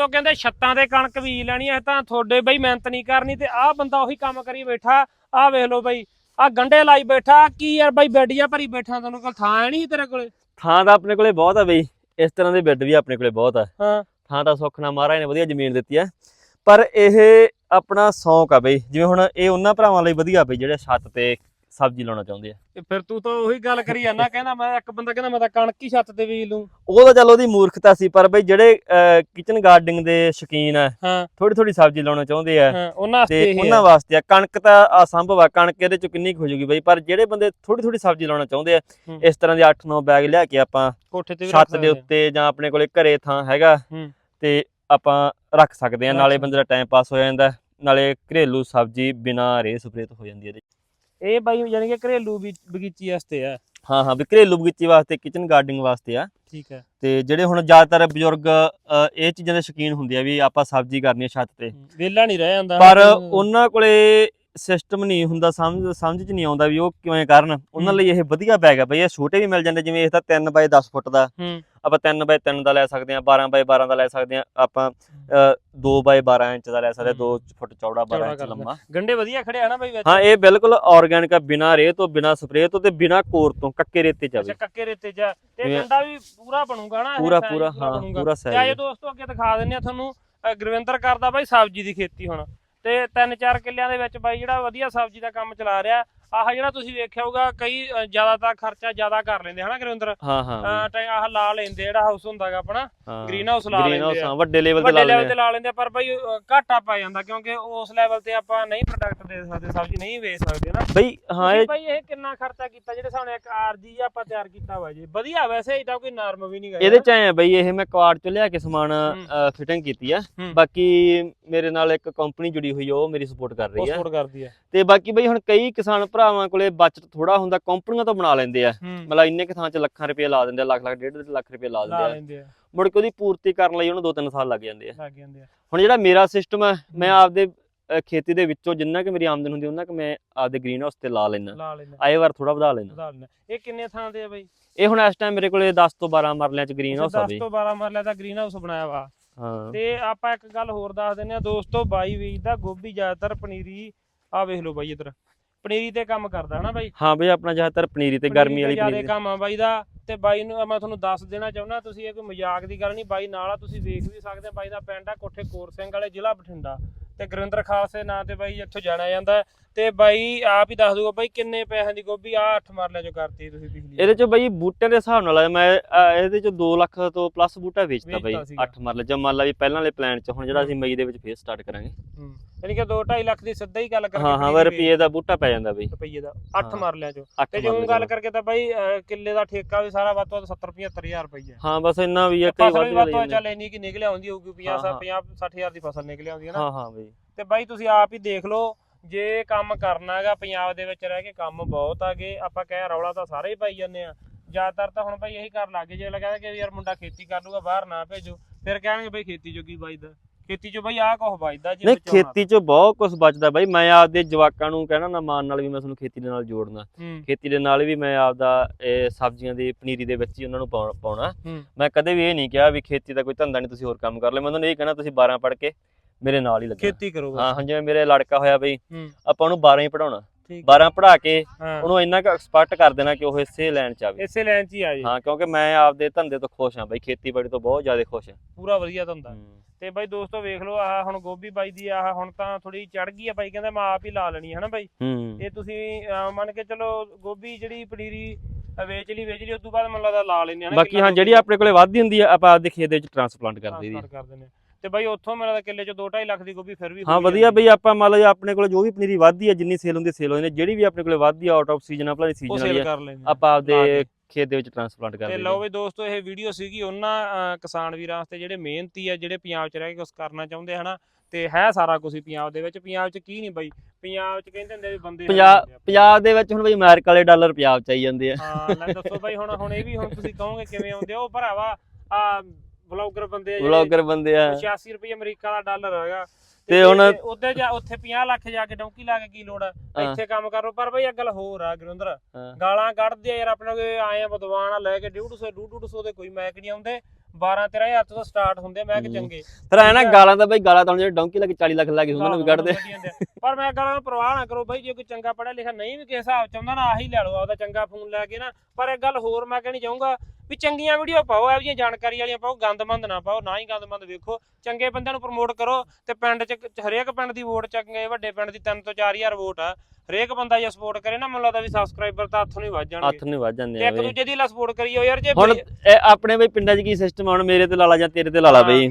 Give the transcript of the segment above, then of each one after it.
ਉਹ ਕਹਿੰਦੇ ਛੱਤਾਂ ਤੇ ਕਣਕ ਬੀਜ ਲੈਣੀ ਐ ਤਾਂ ਤੁਹਾਡੇ ਬਈ ਮਿਹਨਤ ਨਹੀਂ ਕਰਨੀ ਤੇ ਆਹ ਬੰਦਾ ਉਹੀ ਕੰਮ ਕਰੀ ਬੈਠਾ ਆਹ ਵੇਖ ਲਓ ਬਈ ਆਹ ਗੰਡੇ ਲਾਈ ਬੈਠਾ ਕੀ ਯਾਰ ਬਈ ਬੈਡੀਆਂ ਭਰੀ ਬੈਠਾ ਤੈਨੂੰ ਕੋਲ ਥਾਂ ਨਹੀਂ ਤੇਰੇ ਕੋਲੇ? ਥਾਂ ਤਾਂ ਆਪਣੇ ਕੋਲੇ ਬਹੁਤ ਆ ਬਈ ਇਸ ਤਰ੍ਹਾਂ ਦੇ ਬੈੱਡ ਵੀ ਆਪਣੇ ਕੋਲੇ ਬਹੁਤ ਆ। ਹਾਂ। ਥਾਂ ਤਾਂ ਸੁੱਖ ਨਾਲ ਮਹਾਰਾਜ ਨੇ ਵਧੀਆ ਜ਼ਮੀਨ ਦਿੱਤੀ ਆ। ਪਰ ਇਹ ਆਪਣਾ ਸ਼ੌਂਕ ਆ ਬਈ ਜਿਵੇਂ ਹੁਣ ਇਹ ਉਹਨਾਂ ਭਰਾਵਾਂ ਲਈ ਵਧੀਆ ਬਈ ਜਿਹੜੇ ਛੱਤ ਤੇ ਸਬਜ਼ੀ ਲਾਉਣਾ ਚਾਹੁੰਦੇ ਆ ਤੇ ਫਿਰ ਤੂੰ ਤਾਂ ਉਹੀ ਗੱਲ ਕਰੀ ਜਾਂਦਾ ਕਹਿੰਦਾ ਮੈਂ ਇੱਕ ਬੰਦਾ ਕਹਿੰਦਾ ਮੈਂ ਤਾਂ ਕਣਕ ਹੀ ਛੱਤ ਤੇ ਬੀਜ ਲੂੰ ਉਹ ਤਾਂ ਚੱਲ ਉਹਦੀ ਮੂਰਖਤਾ ਸੀ ਪਰ ਬਈ ਜਿਹੜੇ ਕਿਚਨ ਗਾਰਡਨਿੰਗ ਦੇ ਸ਼ੌਕੀਨ ਆ ਥੋੜੀ ਥੋੜੀ ਸਬਜ਼ੀ ਲਾਉਣਾ ਚਾਹੁੰਦੇ ਆ ਉਹਨਾਂ ਵਾਸਤੇ ਉਹਨਾਂ। ਵਾਸਤੇ ਆ ਕਣਕ ਤਾਂ ਅਸੰਭਵ ਆ ਕਣਕ ਇਹਦੇ ਚ ਕਿੰਨੀ ਹੋ ਜੂਗੀ ਬਈ ਪਰ ਜਿਹੜੇ ਬੰਦੇ ਥੋੜੀ ਥੋੜੀ ਸਬਜ਼ੀ ਲਾਉਣਾ ਚਾਹੁੰਦੇ ਆ। ਇਸ ਤਰ੍ਹਾਂ ਦੇ 8-9 ਬੈਗ ਲਿਆ ਕੇ ਆਪਾਂ ਕੋਠੇ ਤੇ ਵੀ ਛੱਤ ਦੇ। ਉੱਤੇ ਜਾਂ ਆਪਣੇ ਕੋਲੇ ਘਰੇ ਥਾਂ ਹੈਗਾ। ਤੇ ਆਪਾਂ ਰੱਖ ਸਕਦੇ ਆ ਨਾਲੇ। ਬੰਦੇ ਦਾ ਟਾਈਮ ਪਾਸ ਹੋ ਜਾਂਦਾ ਨਾਲੇ ਘਰੇਲੂ ਸਬਜ਼ੀ ਬਿਨਾਂ ਰੇ ਸਪਰੇਅ ਤੋਂ ਹੋ ਜਾਂਦੀ ਹੈ। ਇਹ ਬਾਈ ਯਾਨੀ ਕਿ ਘਰੇਲੂ ਵੀ ਬਗੀਚੀ ਵਾਸਤੇ ਆ। ਹਾਂ ਹਾਂ ਵੀ ਘਰੇਲੂ ਬਗੀਚੀ ਵਾਸਤੇ ਕਿਚਨ ਗਾਰਡਨਿੰਗ ਵਾਸਤੇ ਆ। ਠੀਕ ਹੈ ਤੇ ਜਿਹੜੇ ਹੁਣ ਜ਼ਿਆਦਾਤਰ ਬਜ਼ੁਰਗ ਇਹ ਚੀਜ਼ਾਂ ਦੇ ਸ਼ੌਕੀਨ ਹੁੰਦੇ ਆ ਵੀ ਆਪਾਂ ਸਬਜ਼ੀ ਕਰਨੀ ਹੈ ਛੱਤ ਤੇ। ਵੇਲਾ ਨਹੀਂ ਰਹਿ ਜਾਂਦਾ। ਪਰ ਹਨਾ। ਉਹਨਾਂ ਕੋਲੇ ਸਿਸਟਮ ਨਹੀਂ ਹੁੰਦਾ ਸਮਝ ਸਮਝ ਚ ਨਹੀਂ ਆਉਂਦਾ ਵੀ ਉਹ ਕਿਵੇਂ ਕਰਨ। ਉਹਨਾਂ। ਲਈ ਇਹ ਵਧੀਆ ਬੈਗ ਆ ਬਈ ਇਹ ਛੋਟੇ ਵੀ ਮਿਲ ਜਾਂਦੇ ਜਿਵੇਂ ਇਹ ਤਾਂ 3 ਬਾਏ 10 ਫੁੱਟ ਦਾ। ਆਪਾਂ 3 ਬਾਏ 3 ਦਾ ਲੈ ਸਕਦੇ ਆ 12 ਬਾਏ 12 ਦਾ ਲੈ ਸਕਦੇ ਆ ਆਪਾਂ 2 ਬਾਏ 12 ਇੰਚ ਦਾ ਲੈ ਸਕਦੇ ਆ 2 ਫੁੱਟ ਚੌੜਾ 12 ਚੌੜਾ ਇੰਚ ਲੰਮਾ। ਗੰਡੇ ਵਧੀਆ ਖੜੇ ਆ ਨਾ ਬਾਈ ਵਿੱਚ। ਹਾਂ ਇਹ ਬਿਲਕੁਲ ਆਰਗੈਨਿਕ ਆ ਬਿਨਾਂ ਰੇਹ ਤੋਂ ਬਿਨਾਂ ਸਪਰੇਅ ਤੋਂ ਤੇ ਬਿਨਾਂ ਕੋਰ ਤੋਂ ਕੱਕੇ ਰੇਤੇ ਚ ਆ ਅੱਛਾ ਕੱਕੇ ਰੇਤੇ ਚ ਆ। ਤੇ ਜਿਵੇਂ- ਗੰਡਾ ਵੀ ਪੂਰਾ ਬਣੂਗਾ ਨਾ ਪੂਰਾ ਪੂਰਾ ਹਾਂ। ਪੂਰਾ ਸਹੀ ਦੋਸਤੋ ਅੱਗੇ ਦਿਖਾ ਦਿੰਨੇ ਆ ਤੁਹਾਨੂੰ ਗੁਰਵਿੰਦਰ ਕਰਦਾ ਬਾਈ ਸਬਜ਼ੀ ਦੀ ਖੇਤੀ ਹੁਣ। ਤੇ ਤਿੰਨ ਚਾਰ ਕਿੱਲਿਆਂ ਦੇ ਵਿੱਚ ਬਾਈ ਜਿਹੜਾ ਵਧੀਆ ਸਬਜ਼ੀ ਦਾ ਕੰਮ ਚਲਾ ਰਿਹਾ ਆਹ ਜਿਹੜਾ ਤੁਸੀਂ ਵੇਖਿਆ ਹੋਊਗਾ ਕਈ ਅ, ਜ਼ਿਆਦਾਤਰ ਖਰਚਾ ਜ਼ਿਆਦਾ ਕਰ ਲੈਂਦੇ ਹਨਾ ਗੁਰਵਿੰਦਰ ਹਾਂ ਹਾਂ ਆਹ ਲਾ ਲੈਂਦੇ ਜਿਹੜਾ ਹਾਊਸ ਹੁੰਦਾਗਾ ਆਪਣਾ ਗ੍ਰੀਨ ਹਾਊਸ ਲਾ ਗ੍ਰੀਨ ਲੈਂਦੇ ਹਾਊਸ ਆ। ਹਾਂ ਵੱਡੇ ਲੈਵਲ ਤੇ ਵੱਡੇ ਲਾ ਲੈਵਲ ਲੈਂਦੇ ਤੇ ਲਾ ਲੈਂਦੇ ਆ, ਪਰ ਬਾਈ ਅ, ਘਾਟਾ ਪੈ ਜਾਂਦਾ ਕਿਉਂਕਿ ਉਸ ਲੈਵਲ ਤੇ ਆਪਾਂ ਨਹੀਂ ਪ੍ਰੋਡਕਟ ਦੇ ਸਕਦੇ ਸਬਜ਼ੀ ਨਹੀਂ ਵੇਚ ਸਕਦੇ ਨਾ ਬਈ ਹਾਂ ਤੁਸੀਂ ਇਹ ਬਾਈ ਇਹ ਕਿੰਨਾ ਖਰਚਾ ਕੀਤਾ ਜਿਹੜੇ ਸਾਨੂੰ ਇੱਕ ਆਰਜੀ ਆਪਾਂ ਤਿਆਰ ਕੀਤਾ ਵਾ ਜੀ। ਵਧੀਆ ਵੈਸੇ ਇਹ ਤਾਂ ਕੋਈ ਨਰਮ ਵੀ ਨਹੀਂ ਗਾ ਇਹਦੇ ਚ ਆਏ ਆ ਬਈ ਇਹ ਮੈਂ ਕੁਆੜ ਚ ਲਿਆ ਕੇ ਸਮਾਨ ਹੂੰ। ਫਿਟਿੰਗ ਕੀਤੀ ਆ। ਹੂੰ। ਬਾਕੀ ਮੇਰੇ ਨਾਲ ਇੱਕ ਕੰਪਨੀ ਜੁੜੀ ਹੋਈ ਆ ਉਹ ਮੇਰੀ ਸਪੋਰਟ ਕਰ ਰਹੀ ਆ। ਸਪੋਰਟ ਕਰਦੀ ਹੈ ਤੇ ਬਾਕੀ ਬਈ ਹੁਣ ਕਈ ਕਿਸਾਨ ਭਰਾਵਾਂ ਕੋਲੇ ਬਚਤ ਥੋੜਾ ਹੁੰਦਾ ਕੰਪਨੀਆਂ ਤੋਂ ਬਣਾ ਲੈਂਦੇ ਆ। ਮਤਲਬ ਇੰਨੇ ਕਿ ਥਾਂ 'ਚ ਲੱਖਾਂ ਰੁਪਏ ਲਾ ਦਿੰਦੇ ਆ ਲੱਖ ਲੱਖ ਡੇਢ ਲੱਖ ਰੁਪਏ ਲਾ ਦਿੰਦੇ ਆ। ਮੁੜ ਕੇ ਉਹਦੀ ਪੂਰਤੀ ਕਰਨ ਲਈ ਉਹਨੂੰ 2-3 ਸਾਲ ਲੱਗ ਜਾਂਦੇ ਆ। ਲੱਗ ਜਾਂਦੇ ਆ। ਹੁਣ ਜਿਹੜਾ ਮੇਰਾ ਸਿਸਟਮ ਹੈ ਮੈਂ ਆਪਦੇ ਖੇਤੀ ਦੇ ਵਿੱਚੋਂ ਜਿੰਨਾ ਕਿ ਮੇਰੀ ਆਮਦਨ ਹੁੰਦੀ ਉਹਨਾਂ ਕਿ ਮੈਂ ਆਪਦੇ ਗ੍ਰੀਨ ਹਾਊਸ ਤੇ ਲਾ ਲੈਣਾ ਆਏ ਵਾਰ ਥੋੜਾ ਵਧਾ ਲੈਣਾ ਇਹ ਕਿੰਨੇ ਥਾਂ ਤੇ ਆ ਬਾਈ? ਇਹ ਹੁਣ ਇਸ ਟਾਈਮ ਮੇਰੇ ਕੋਲੇ 10 ਤੋਂ 12 ਮਰਲਿਆਂ 'ਚ ਗ੍ਰੀਨ ਹਾਊਸ ਆ 10 ਬਈ। ਤੋਂ 12 ਮਰਲੇ ਦਾ ਗ੍ਰੀਨ ਹਾਊਸ ਬਣਾਇਆ ਵਾ। ਤੇ ਆਪਾਂ ਇੱਕ ਗੱਲ ਹੋਰ ਦੱਸ ਦਿੰਨੇ ਆ ਦੋਸਤੋ ਬਾਈ ਵੇਚਦਾ ਗੋਭੀ ਜ਼ਿਆਦਾਤਰ ਪਨੀਰੀ ਆ ਵੇਖ ਲਓ ਬਾਈ ਇਧਰ। ਪਨੀਰੀ ਤੇ ਕੰਮ ਕਰਦਾ ਹਨਾ ਬਾਈ? ਹਾਂ ਬਈ ਆਪਣਾ ਜ਼ਿਆਦਾਤਰ ਪਨੀਰੀ ਤੇ ਗਰਮੀ ਵਾਲੀ ਜ਼ਿਆਦਾ ਪਨੀਰੀ ਕੰਮ ਆ ਬਾਈ ਦਾ। ਤੇ ਬਾਈ ਨੂੰ ਮੈਂ ਤੁਹਾਨੂੰ ਦੱਸ ਦੇਣਾ ਚਾਹੁੰਦਾ ਤੁਸੀਂ ਇਹ ਕੋਈ ਮਜ਼ਾਕ ਦੀ ਗੱਲ ਨਹੀਂ ਬਾਈ ਨਾਲ ਆ ਤੁਸੀਂ ਵੇਖ ਵੀ ਸਕਦੇ ਆ ਬਾਈ ਦਾ ਪਿੰਡ ਆ ਕੋਠੇ ਕੋਰ ਸਿੰਘ ਵਾਲੇ ਜ਼ਿਲ੍ਹਾ ਬਠਿੰਡਾ। ਤੇ ਗੁਰਿੰਦਰ ਖਾਲਸੇ ਨਾਂ ਤੇ ਬਾਈ ਇੱਥੋਂ ਜਾਣਿਆ ਜਾਂਦਾ। ਤੇ ਬਾਈ ਆਪ ਹੀ ਦੱਸ ਦੂਗਾ ਬਾਈ ਕਿੰਨੇ ਪੈਸਿਆਂ ਦੀ ਗੋਭੀ ਆ 8 ਮਰਲੇ ਚੋਂ ਕਰਤੀ ਤੁਸੀਂ ਪਿਛਲੀ ਇਹਦੇ ਚ ਬਈ ਬੂਟਿਆਂ ਦੇ ਹਿਸਾਬ ਨਾਲ ਮੈਂ ਇਹਦੇ ਚ 2 ਲੱਖ ਤੋਂ ਪਲੱਸ ਬੂਟਾ ਵੇਚਤਾ ਬਈ ਵੇਚਤਾ ਸੀਗਾ। 8 ਮਰਲੇ। ਜੇ ਮੰਨ ਲਾ ਵੀ ਪਹਿਲਾਂ ਵਾਲੇ ਪਲਾਨ ਚ ਹੁਣ ਜਿਹੜਾ ਅਸੀਂ ਮਈ ਦੇ ਵਿੱਚ ਫੇਰ ਸਟਾਰਟ ਕਰਾਂਗੇ। ਹੂੰ। ਯਾਨੀ ਕਿ 2.5 ਲੱਖ ਦੀ ਸਿੱਧਾ ਹੀ ਗੱਲ ਕਰਕੇ ਹਾਂ ਹਾਂ ਰੁਪਏ ਦਾ ਬੂਟਾ ਪੈ ਜਾਂਦਾ ਬਈ। ਰੁਪਏ ਦਾ। 8 ਹਾਂ। ਮਰਲਿਆਂ ਚੋਂ। 8 ਤੇ ਜੇ ਊਂ ਗੱਲ ਕਰਕੇ ਤਾਂ ਬਾਈ ਅਹ, ਕਿੱਲੇ ਦਾ ਠੇਕਾ ਵੀ ਸਾਰਾ ਵੱਧ ਤੋਂ ਵੱਧ 70 75000 ਰੁਪਏ ਹਾਂ। ਬਸ ਇੰਨਾ ਵੀ ਆ ਕਈ ਫਸਲ ਵੀ ਵੱਧ ਵੱਧ ਤੋਂ ਵੱਧ ਜਾਂਦੇ ਚੱਲ ਇੰਨੀ ਕਿ ਨਿਕਲ ਆਉਂਦੀ ਹੋਊਗੀ 50 ਹਾਂ, 50 60000 ਦੀ ਫਸਲ ਨਿਕਲ ਆਉਂਦੀ ਹੈ ਨਾ। ਹਾਂ ਹਾਂ ਬਈ। ਤੇ ਬਾਈ ਤੁਸੀਂ ਆਪ ਹੀ ਦੇਖ ਲਓ ਜੇ ਕੰਮ ਕਰਨਾ ਹੈਗਾ ਪੰਜਾਬ ਦੇ ਵਿੱਚ ਰਹਿ ਕੇ ਕੰਮ ਬਹੁਤ ਆਗੇ ਆਪਾਂ ਕਹਿ ਰੌਲਾ ਤਾਂ ਸਾਰੇ ਹੀ ਪਾਈ ਜਾਂਦੇ ਆ ਜ਼ਿਆਦਾਤਰ ਤਾਂ ਹੁਣ ਬਾਈ ਇਹੀ ਕਰਨ ਲੱਗੇ ਜੇ ਲੱਗਦਾ ਕਿ ਯਾਰ ਮੁੰਡਾ ਖੇਤੀ ਕਰ ਲੂਗਾ ਬਾਹਰ ਨਾ ਭੇਜੋ ਫਿਰ ਕਹਿਣਗੇ ਬਾਈ ਖੇਤੀ ਜੋਗੀ ਬਾਈਦਾ ਖੇਤੀ ਚੋਂ ਬਾਈ ਆਹ ਕੁਛ ਬਾਈਦਾ ਜੇ ਨਹੀਂ ਬਚਾਉਣਾ। ਖੇਤੀ ਚ ਬਹੁਤ ਕੁਝ ਬਚਦਾ ਬਾਈ ਮੈਂ ਆਪਦੇ ਜਵਾਕਾਂ ਨੂੰ ਕਹਿਣਾ ਨਾ ਮਾਨ ਨਾਲ ਵੀ ਮੈਂ ਤੁਹਾਨੂੰ ਖੇਤੀ ਦੇ ਨਾਲ ਜੋੜਨਾ। ਹੂੰ। ਖੇਤੀ ਦੇ ਨਾਲ ਵੀ ਮੈਂ ਆਪਦਾ ਇਹ ਸਬਜ਼ੀਆਂ ਦੀ ਪਨੀਰੀ ਦੇ ਵਿੱਚ ਹੀ ਉਹਨਾਂ ਨੂੰ ਪਾਉਣ- ਪਾਉਣਾ। ਹੂੰ। ਮੈਂ ਕਦੇ ਵੀ ਇਹ ਨਹੀਂ ਕਿਹਾ ਵੀ ਖੇਤੀ ਦਾ ਕੋਈ ਧੰਦਾ ਨਹੀਂ ਤੁਸੀਂ ਹੋਰ ਕੰਮ ਕਰ ਲੈ ਮੈਂ ਉਹਨਾਂ ਨੂੰ ਇਹ ਕਹਿਣਾ ਤੁਸੀਂ 12 ਪੜ੍ਹ ਕੇ ਮੇਰੇ ਨਾਲ ਹੀ ਲੱਗਣਾ। ਖੇਤੀ ਕਰੋ ਬਸ। ਹਾਂ ਹਾਂ ਜਿਵੇਂ ਮੇਰੇ ਲੜਕਾ ਹੋਇਆ ਬਈ ਹੂੰ। ਆਪਾਂ ਉਹਨੂੰ 12 ਹੀ ਪੜਾਉਣਾ 12 ਪੜ੍ਹਾ ਕੇ ਹਾਂ। ਉਹਨੂੰ ਇੰਨਾ ਕੁ ਐਕਸਪਰਟ ਕਰ ਦੇਣਾ ਕਿ ਉਹ ਇਸੇ ਲਾਈਨ ਚ ਆਵੇ ਇਸੇ ਲਾਈਨ 'ਚ ਹੀ ਆ ਜੀ। ਹਾਂ ਕਿਉਂਕਿ ਮੈਂ ਆਪਦੇ ਧੰਦੇ ਤੋਂ ਖੁਸ਼ ਹਾਂ ਬਈ ਖੇਤੀਬਾੜੀ ਤੋਂ ਬਹੁਤ ਜ਼ਿਆਦਾ ਖੁਸ਼ ਹਾਂ। ਪੂਰਾ ਵਧੀਆ ਧੰਦਾ। ਤੇ ਬਾਈ ਦੋਸਤੋ ਵੇਖ ਲਓ ਆਹ ਹੁਣ ਗੋਭੀ ਬਾਈ ਦੀ ਆਹ ਹੁਣ ਤਾਂ ਥੋੜੀ ਚੜ ਗਈ ਆ ਬਾਈ ਕਹਿੰਦਾ ਮੈਂ ਆਪ ਹੀ ਲਾ ਲੈਣੀ ਹੈ ਨਾ ਬਾਈ? ਹੂੰ। ਇਹ ਤੁਸੀਂ ਅਹ, ਮੰਨ ਕੇ ਚਲੋ ਗੋਭੀ ਜਿਹੜੀ ਪਨੀਰੀ ਅਹ, ਵੇਚ ਲਈ ਵੇਚ ਲਈ ਉਸ ਤੋਂ ਬਾਅਦ ਮੈਨੂੰ ਲਾ ਲੈਂਦੇ ਆ ਨਾ ਬਾਕੀ ਹਾਂ ਜਿਹੜੀ ਆਪਣੇ ਕੋਲੇ ਵੱਧਦੀ ਹੁੰਦੀ ਆ ਆਪਾਂ ਆਪਦੇ ਖੇਤ ਦੇ ਵਿੱਚ ਟ੍ਰਾਂਸਪਲਾਂਟ ਕਰ ਦਈਦੀ ਕਰ ਦਿੰਦੇ ਆ। ਤੇ ਬਾਈ ਉੱਥੋਂ ਮੇਰਾ ਤਾਂ ਕਿੱਲੇ ਚ 2.5 ਲੱਖ ਦੀ ਗੋਭੀ ਫਿਰ ਵੀ ਹਾਂ ਵਧੀਆ ਬਈ ਆਪਾਂ ਮੰਨ ਲਓ ਆਪਣੇ ਕੋਲ ਜੋ ਵੀ ਪਨੀਰੀ ਵੱਧਦੀ ਆ ਜਿੰਨੀ ਸੇਲ ਹੁੰਦੀ ਸੇਲ ਹੋ ਜਾਂਦੀ ਜਿਹੜੀ ਵੀ ਆਪਣੇ ਕੋਲੇ ਵੱਧਦੀ ਆ ਆਊਟ ਆਫ ਸੀਜ਼ਨ ਆਪਣਾ ਉਹ ਸੀਜ਼ਨ ਵਾਲੀ ਆ ਆ। ਆਪਾਂ ਆਪਦੇ। ਖੇਤ ਦੇ ਵਿੱਚ ਟ੍ਰਾਂਸਪਲਾਂਟ ਕਰ ਤੇ ਦਈਦੀ ਲਓ ਵੀ ਦੋਸਤੋ ਇਹ ਵੀਡੀਓ ਸੀਗੀ ਉਹਨਾਂ ਕਿਸਾਨ ਵੀਰਾਂ ਵਾਸਤੇ ਜਿਹੜੇ ਮਿਹਨਤੀ ਆ ਜਿਹੜੇ ਪੰਜਾਬ 'ਚ ਰਹਿ ਕੇ ਕੁਝ ਕਰਨਾ ਚਾਹੁੰਦੇ ਹਨਾ ਤੇ ਹੈ ਸਾਰਾ ਕੁਝ ਹੀ ਪੰਜਾਬ ਦੇ ਵਿੱਚ ਪੰਜਾਬ 'ਚ ਕੀ ਨਹੀਂ ਬਾਈ ਪੰਜਾਬ 'ਚ ਕਹਿੰਦੇ ਹੁੰਦੇ ਵੀ ਬੰਦੇ ਪੰਜਾਬ ਆ। ਪੰਜਾਬ ਦੇ ਵਿੱਚ ਹੁਣ ਬਈ ਅਮਰੀਕਾ ਵਾਲੇ ਡਾਲਰ ਪੰਜਾਬ ਚ ਆਈ ਜਾਂਦੇ ਆ ਹਾਂ ਲੈ ਦੱਸੋ ਬਾਈ ਹੁਣ ਹੁਣ ਇਹ ਵੀ ਹੁਣ ਤੁਸੀਂ ਕਹੋਗੇ ਕਿਵੇਂ ਆਉਂਦੇ ਆ ਉਹ ਭਰਾਵਾ ਆ ਵਲੌਗਰ ਬੰਦੇ ਆ ਜਿਹੜੇ ਵਲੌਗਰ ਬੰਦੇ ਆ। 86 ਰੁਪਏ ਅਮਰੀਕਾ ਦਾ ਡਾਲਰ ਹੈਗਾ। ਤੇ ਹੁਣ- ਉੱਤੇ ਜਾ ਉੱਥੇ 50 ਲੱਖ ਜਾ ਕੇ ਡੌਂਕੀ ਲਾ ਕੇ ਕੀ ਲੋੜ। ਇੱਥੇ ਕੰਮ ਕਰੋ ਪਰ ਬਈ ਇਹ ਗੱਲ ਹੋਰ ਆ ਗੁਰਿੰਦਰ। ਗਾਲਾਂ ਕੱਢਦੇ ਯਾਰ ਆਪਣੇ ਕੋਲ ਆਏ ਆ ਬਦਵਾਨ ਆ ਲੈ ਕੇ 150 150 ਦੇ ਕੋਈ ਮੈਕ ਨਹੀਂ ਆਉਂਦੇ। 12 13000 ਤੋਂ ਸਟਾਰਟ ਹੁੰਦੇ ਮੈਂ ਕਿ ਹੂੰ। ਚੰਗੇ। ਫਿਰ ਐ ਨਾ ਗਾਲਾਂ ਤਾਂ ਬਈ ਗਾਲਾਂ ਤਾਂ ਜਿਹੜੇ ਡੌਂਕੀ ਲੱਗੇ 40 ਲੱਖ ਲੱਗੇ ਉਹਨਾਂ ਨੂੰ ਵੀ ਕੱਢਦੇ ਕੱਢ ਜਾਂਦੇ ਆ। ਪਰ ਮੈਂ ਗਾਲਾਂ ਨੂੰ ਪਰਵਾਹ ਨਾ ਕਰੋ ਬਈ ਜੇ ਕੋਈ ਚੰਗਾ ਪੜਿਆ ਲਿਖਿਆ ਨਹੀਂ ਵੀ ਕਿਸੇ ਹਿਸਾਬ ਚ ਆਉਂਦਾ ਨਾ ਆਹੀ ਲੈ ਲਓ ਆਪਦਾ ਚੰਗਾ ਫੋਨ ਲੈ ਕੇ ਨਾ। ਪਰ ਇੱਕ ਗੱਲ ਹੋਰ ਮੈਂ ਕਹਿਣੀ ਚਾਹੂੰਗਾ ਵੀ ਚੰਗੀਆਂ ਵੀਡੀਓ ਪਾਓ ਇਹੋ ਜਿਹੀਆਂ ਜਾਣਕਾਰੀ ਵਾਲੀਆਂ ਪਾਓ ਗੰਦਮੰਦ ਨਾ ਪਾਓ ਨਾ ਹੀ ਗੰਦਮੰਦ ਵੇਖੋ। ਚੰਗੇ ਬੰਦਿਆਂ ਨੂੰ ਪ੍ਰਮੋਟ ਕਰੋ ਤੇ ਪਿੰਡ ਚ ਹਰੇਕ ਪਿੰਡ ਦੀ ਵੋਟ ਚੰਗੇ ਵੱਡੇ ਪਿੰਡ ਦੀ 3 ਤੋਂ 4000 ਵੋਟ ਆ। ਹਰੇਕ ਬੰਦਾ ਜੇ ਸਪੋਰਟ ਕਰੇ ਨਾ ਮੈਨੂੰ ਲੱਗਦਾ ਵੀ ਸਬਸਕ੍ਰਾਈਬਰ ਤਾਂ ਹੱਥੋਂ ਨਹੀਂ ਵੱਜ ਜਾਣਗੇ। ਹੱਥ ਨਹੀਂ ਵੱਜ ਜਾਂਦੇ ਇੱਕ ਦੂਜੇ ਦੀ ਲਾ ਸਪੋਰਟ ਕਰੀਓ ਯਾਰ ਜੇ ਹੁਣ ਆਪਣੇ ਬਈ ਪਿੰਡਾਂ 'ਚ ਕੀ ਸਿਸਟਮ ਆ? ਹੁਣ ਮੇਰੇ ਤੇ ਲਾਲਾ ਜਾਂ ਤੇਰੇ ਤੇ ਲਾਲਾ ਬਈ।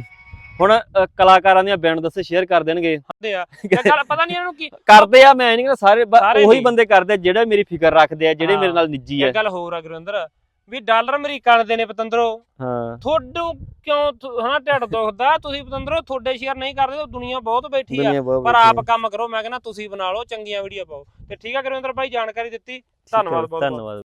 ਹੁਣ ਕਲਾਕਾਰਾਂ ਦੀਆਂ ਬੈਂਡ ਦੱਸੇ ਸ਼ੇਅਰ ਕਰ ਦੇਣਗੇ। ਹੁੰਦੇ ਆ। ਗੱਲ ਪਤਾ ਨਹੀਂ ਇਹਨਾਂ ਨੂੰ ਕੀ ਕਰਦੇ ਆ ਮੈਂ ਨਹੀਂ ਕਹਿੰਦਾ ਸਾਰੇ ਉਹੀ। ਬੰਦੇ ਕਰਦੇ ਜਿਹੜੇ ਮੇਰੀ ਫਿਕਰ ਰੱਖਦੇ ਆ ਜਿਹੜੇ। ਮੇਰੇ ਨਾਲ ਨਿੱਜੀ ਆ। ਗੱਲ ਹੋਰ ਆ ਗੁਰਿੰਦਰ। ਵੀ ਡਾਲਰ ਅਮਰੀਕਾ ਦੇ ਨੇ ਪਤੰਦਰੋ। ਹਾਂ। ਤੁਹਾਨੂੰ ਕਿਉਂ ਤੁ- ਹਨਾ ਢਿੱਡ ਦੁਖਦਾ? ਤੁਸੀਂ ਪਤੰਦਰੋ ਤੁਹਾਡੇ ਸ਼ੇਅਰ ਨਹੀਂ ਕਰਦੇ ਤਾਂ ਦੁਨੀਆ ਬਹੁਤ ਬੈਠੀ ਆ। ਦੁਨੀਆ ਬਹੁਤ ਪਰ ਆਪ। ਕੰਮ ਕਰੋ ਮੈਂ ਕਹਿੰਦਾ ਤੁਸੀਂ ਬਣਾ ਲਓ ਚੰਗੀਆਂ ਵੀਡੀਓ ਪਾਓ। ਤੇ ਠੀਕ ਆ ਗੁਰਿੰਦਰ ਭਾਈ ਜਾਣਕਾਰੀ ਦਿੱਤੀ। ਧੰਨਵਾਦ ਬਹੁਤ ਬਹੁਤ ਧੰਨਵਾਦ।